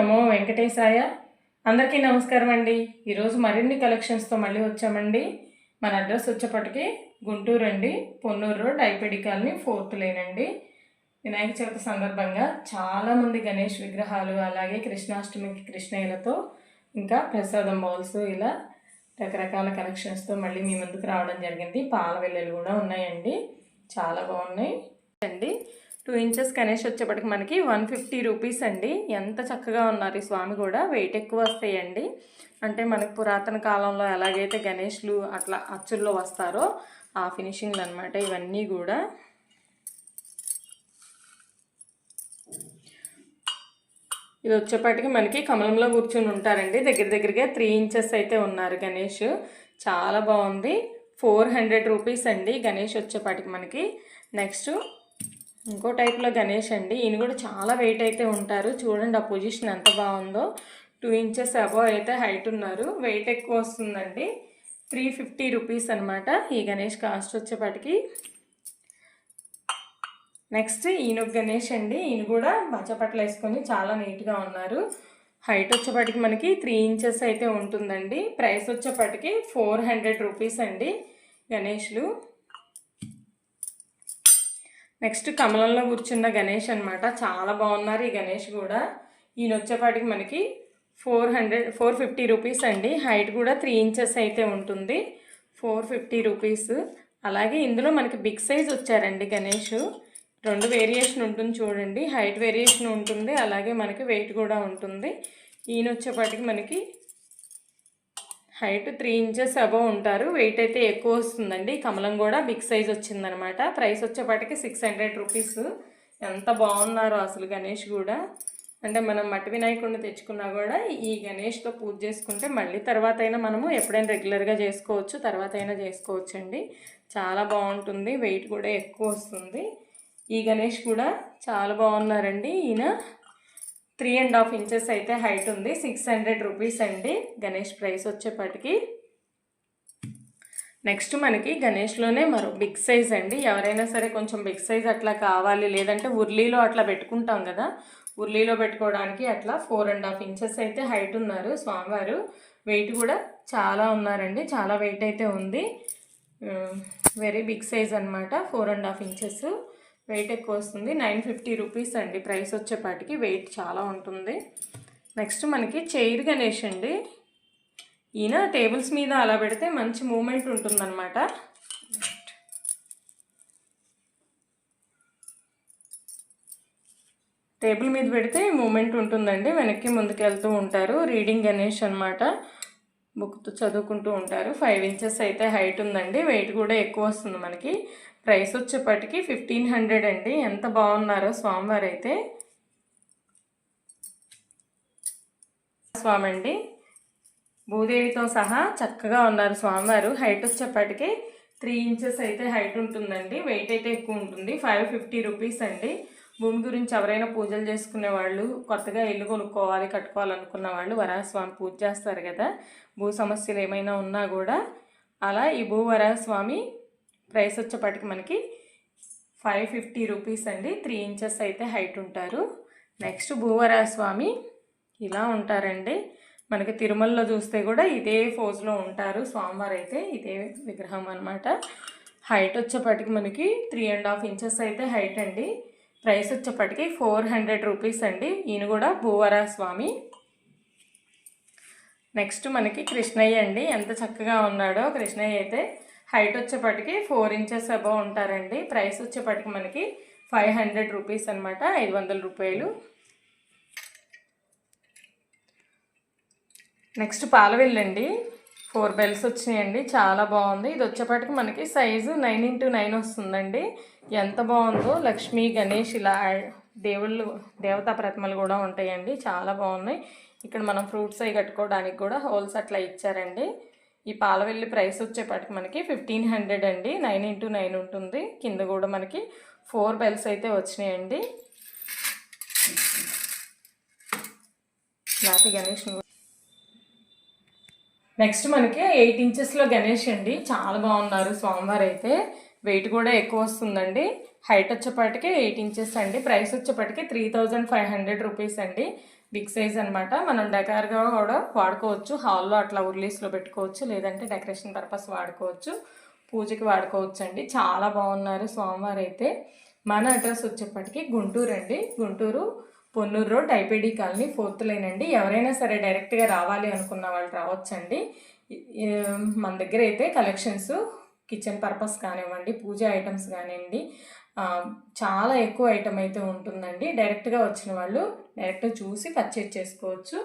నమో వెంకటేశాయ. అందరికీ నమస్కారం అండి ఈరోజు మరిన్ని కలెక్షన్స్తో మళ్ళీ వచ్చామండి. మన అడ్రస్ వచ్చేప్పటికి గుంటూరు అండి. Ponnur road IPD colony fourth lane అండి వినాయక చవితి సందర్భంగా చాలామంది గణేష్ విగ్రహాలు అలాగే కృష్ణాష్టమికి కృష్ణయ్యలతో ఇంకా ప్రసాదం బౌల్స్ ఇలా రకరకాల కలెక్షన్స్తో మళ్ళీ మీ ముందుకు రావడం జరిగింది. పాల వెల్లెలు కూడా ఉన్నాయండి. చాలా బాగున్నాయి. అండి టూ ఇంచెస్ గణేష్ వచ్చేప్పటికి మనకి వన్ ఫిఫ్టీ రూపీస్ అండి. ఎంత చక్కగా ఉన్నారు ఈ స్వామి కూడా. వెయిట్ ఎక్కువ వస్తాయండి. అంటే మనకు పురాతన కాలంలో ఎలాగైతే గణేష్లు అట్లా అచ్చుల్లో వస్తారో ఆ ఫినిషింగ్లు అనమాట ఇవన్నీ కూడా. ఇది వచ్చేపాటికి మనకి కమలంలో కూర్చుని ఉంటారండి. దగ్గర దగ్గరగా త్రీ ఇంచెస్ అయితే ఉన్నారు గణేష్. చాలా బాగుంది. ఫోర్ హండ్రెడ్ రూపీస్ అండి గణేష్ వచ్చేపాటికి మనకి. నెక్స్ట్ ఇంకో టైప్లో గణేష్ అండి. ఈయన కూడా చాలా వెయిట్ అయితే ఉంటారు. చూడండి ఆ పొజిషన్ ఎంత బాగుందో. టూ ఇంచెస్ అబవ్ అయితే హైట్ ఉన్నారు. వెయిట్ ఎక్కువ వస్తుందండి. త్రీ ఫిఫ్టీ రూపీస్ అనమాట ఈ గణేష్ కాస్ట్ వచ్చేపాటికి. నెక్స్ట్ ఈయన ఒక గణేష్ అండి. ఈయన కూడా బచ్చపట్లు వేసుకొని చాలా నీట్గా ఉన్నారు. హైట్ వచ్చేపాటికి మనకి త్రీ ఇంచెస్ అయితే ఉంటుందండి. ప్రైస్ వచ్చేపాటికి ఫోర్ హండ్రెడ్ రూపీస్ అండి గణేష్లు. నెక్స్ట్ కమలంలో కూర్చున్న గణేష్ అనమాట చాలా బాగున్నారు ఈ గణేష్ కూడా. ఈయన వచ్చేపాటికి మనకి four hundred four fifty rupees అండి. హైట్ కూడా త్రీ ఇంచెస్ అయితే ఉంటుంది. Four fifty rupees. అలాగే ఇందులో మనకి బిగ్ సైజ్ వచ్చారండి గణేష్. రెండు వేరియేషన్ ఉంటుంది చూడండి. హైట్ వేరియేషన్ ఉంటుంది. అలాగే మనకి వెయిట్ కూడా ఉంటుంది. ఈయన వచ్చేపాటికి మనకి హైట్ త్రీ ఇంచెస్ అబవ్ ఉంటారు. వెయిట్ అయితే ఎక్కువ వస్తుందండి. కమలం కూడా బిగ్ సైజ్ వచ్చిందనమాట. ప్రైస్ వచ్చేపాటికి సిక్స్ హండ్రెడ్ రూపీస్. ఎంత బాగున్నారు అసలు గణేష్ కూడా. అంటే మనం మట్టి వినాయకుడిని తెచ్చుకున్నా కూడా ఈ గణేష్తో పూజ చేసుకుంటే మళ్ళీ తర్వాత అయినా మనము ఎప్పుడైనా రెగ్యులర్గా చేసుకోవచ్చు. తర్వాత అయినా చేసుకోవచ్చు అండి చాలా బాగుంటుంది. వెయిట్ కూడా ఎక్కువ వస్తుంది. ఈ గణేష్ కూడా చాలా బాగున్నారండి. ఈయన త్రీ అండ్ హాఫ్ ఇంచెస్ అయితే హైట్ ఉంది. సిక్స్ హండ్రెడ్ రూపీస్ అండి. గణేష్ ప్రైస్ వచ్చేప్పటికి. నెక్స్ట్ మనకి గణేష్లోనే మరో బిగ్ సైజ్ అండి. ఎవరైనా సరే కొంచెం బిగ్ సైజ్ అట్లా కావాలి లేదంటే ఉర్లీలో అట్లా పెట్టుకుంటాం కదా. ఉర్లీలో పెట్టుకోవడానికి అట్లా ఫోర్ అండ్ హాఫ్ ఇంచెస్ అయితే హైట్ ఉన్నారు స్వామివారు. వెయిట్ కూడా చాలా ఉన్నారండి. చాలా వెయిట్ అయితే ఉంది. వెరీ బిగ్ సైజ్ అనమాట four and half inches. Weight ఎక్కువ వస్తుంది నైన్ ఫిఫ్టీ రూపీస్ అండి. ప్రైస్ వచ్చేపాటికి వెయిట్ చాలా ఉంటుంది. నెక్స్ట్ మనకి చైర్ గణేష్ అండి. ఈయన టేబుల్స్ మీద అలా పెడితే మంచి మూమెంట్ ఉంటుందన్నమాట. టేబుల్ మీద పెడితే మూమెంట్ ఉంటుందండి. వెనక్కి ముందుకు వెళ్తూ ఉంటారు. రీడింగ్ గణేష్ అనమాట బుక్తో చదువుకుంటూ ఉంటారు. ఫైవ్ ఇంచెస్ అయితే హైట్ ఉందండి. వెయిట్ కూడా ఎక్కువ వస్తుంది మనకి. ప్రైస్ వచ్చేప్పటికి ఫిఫ్టీన్ హండ్రెడ్ అండి. ఎంత బాగున్నారో స్వామివారు అయితే. స్వామి అండి భూదేవితో సహా చక్కగా ఉన్నారు స్వామివారు. హైట్ వచ్చేప్పటికి త్రీ ఇంచెస్ అయితే హైట్ ఉంటుందండి. వెయిట్ అయితే ఎక్కువ ఉంటుంది. ఫైవ్ ఫిఫ్టీ రూపీస్ అండి. భూమి గురించి ఎవరైనా పూజలు చేసుకునే వాళ్ళు కొత్తగా ఇల్లు కొనుక్కోవాలి కట్టుకోవాలనుకున్న వాళ్ళు వరాహస్వామి పూజ చేస్తారు కదా. భూ సమస్యలు ఏమైనా ఉన్నా కూడా అలా ఈ భూ వరాహస్వామి ప్రైస్ వచ్చేప్పటికి మనకి ఫైవ్ ఫిఫ్టీ రూపీస్ అండి. త్రీ ఇంచెస్ అయితే హైట్ ఉంటారు. నెక్స్ట్ భూవరాస్వామి ఇలా ఉంటారండి. మనకి తిరుమలలో చూస్తే కూడా ఇదే ఫోజ్లో ఉంటారు. స్వామివారు అయితే ఇదే విగ్రహం అనమాట హైట్ వచ్చేప్పటికి మనకి త్రీ అండ్ హాఫ్ ఇంచెస్ అయితే హైట్ అండి. ప్రైస్ వచ్చేప్పటికి ఫోర్ హండ్రెడ్ రూపీస్ అండి. ఈయన కూడా భూవరా స్వామి. నెక్స్ట్ మనకి కృష్ణయ్య అండి. ఎంత చక్కగా ఉన్నాడో కృష్ణయ్య అయితే హైట్ వచ్చేప్పటికి ఫోర్ ఇంచెస్ అబవ్ ఉంటారండి. ప్రైస్ వచ్చేప్పటికి మనకి ఫైవ్ హండ్రెడ్ రూపీస్ అనమాట ఐదు వందల రూపాయలు. నెక్స్ట్ పాలవెల్లండి. ఫోర్ బెల్స్ వచ్చినాయండి. చాలా బాగుంది. ఇది వచ్చేపాటికి మనకి సైజు నైన్ ఇంటూ నైన్ వస్తుందండి. ఎంత బాగుందో లక్ష్మీ గణేష్ ఇలా దేవుళ్ళు దేవతా ప్రతిమలు కూడా ఉంటాయండి. చాలా బాగున్నాయి. ఇక్కడ మనం ఫ్రూట్స్ అవి కట్టుకోవడానికి కూడా హోల్స్ అట్లా ఇచ్చారండి. ఈ పాలవెల్లి ప్రైస్ వచ్చేపాటికి మనకి ఫిఫ్టీన్ హండ్రెడ్ అండి. నైన్ ఇంటూ నైన్ ఉంటుంది. కింద కూడా మనకి ఫోర్ బెల్స్ అయితే వచ్చినాయండి. నాటి గణేష్ నెక్స్ట్ మనకి ఎయిట్ ఇంచెస్లో గణేష్ అండి. చాలా బాగున్నారు స్వామివారు అయితే. వెయిట్ కూడా ఎక్కువ వస్తుందండి. హైట్ వచ్చేప్పటికి ఎయిట్ ఇంచెస్ అండి. ప్రైస్ వచ్చేప్పటికి three thousand five hundred rupees అండి. బిగ్ సైజ్ అనమాట మనం డెకార్గా కూడా వాడుకోవచ్చు. హాల్లో అట్లా ఉర్లీస్లో పెట్టుకోవచ్చు. లేదంటే డెకరేషన్ పర్పస్ వాడుకోవచ్చు. పూజకి వాడుకోవచ్చు అండి. చాలా బాగున్నారు స్వామివారు అయితే. మన అడ్రస్ వచ్చేప్పటికి గుంటూరు అండి. Guntur Ponnur road IPD colony fourth line అండి. ఎవరైనా సరే డైరెక్ట్గా రావాలి అనుకున్న వాళ్ళు రావచ్చండి. మన దగ్గర అయితే కలెక్షన్స్ కిచెన్ పర్పస్ కానివ్వండి పూజ ఐటమ్స్ కానివ్వండి చాలా ఎక్కువ ఐటమ్ అయితే ఉంటుందండి. డైరెక్ట్గా వచ్చిన వాళ్ళు డైరెక్ట్ చూసి పర్చేజ్ చేసుకోవచ్చు.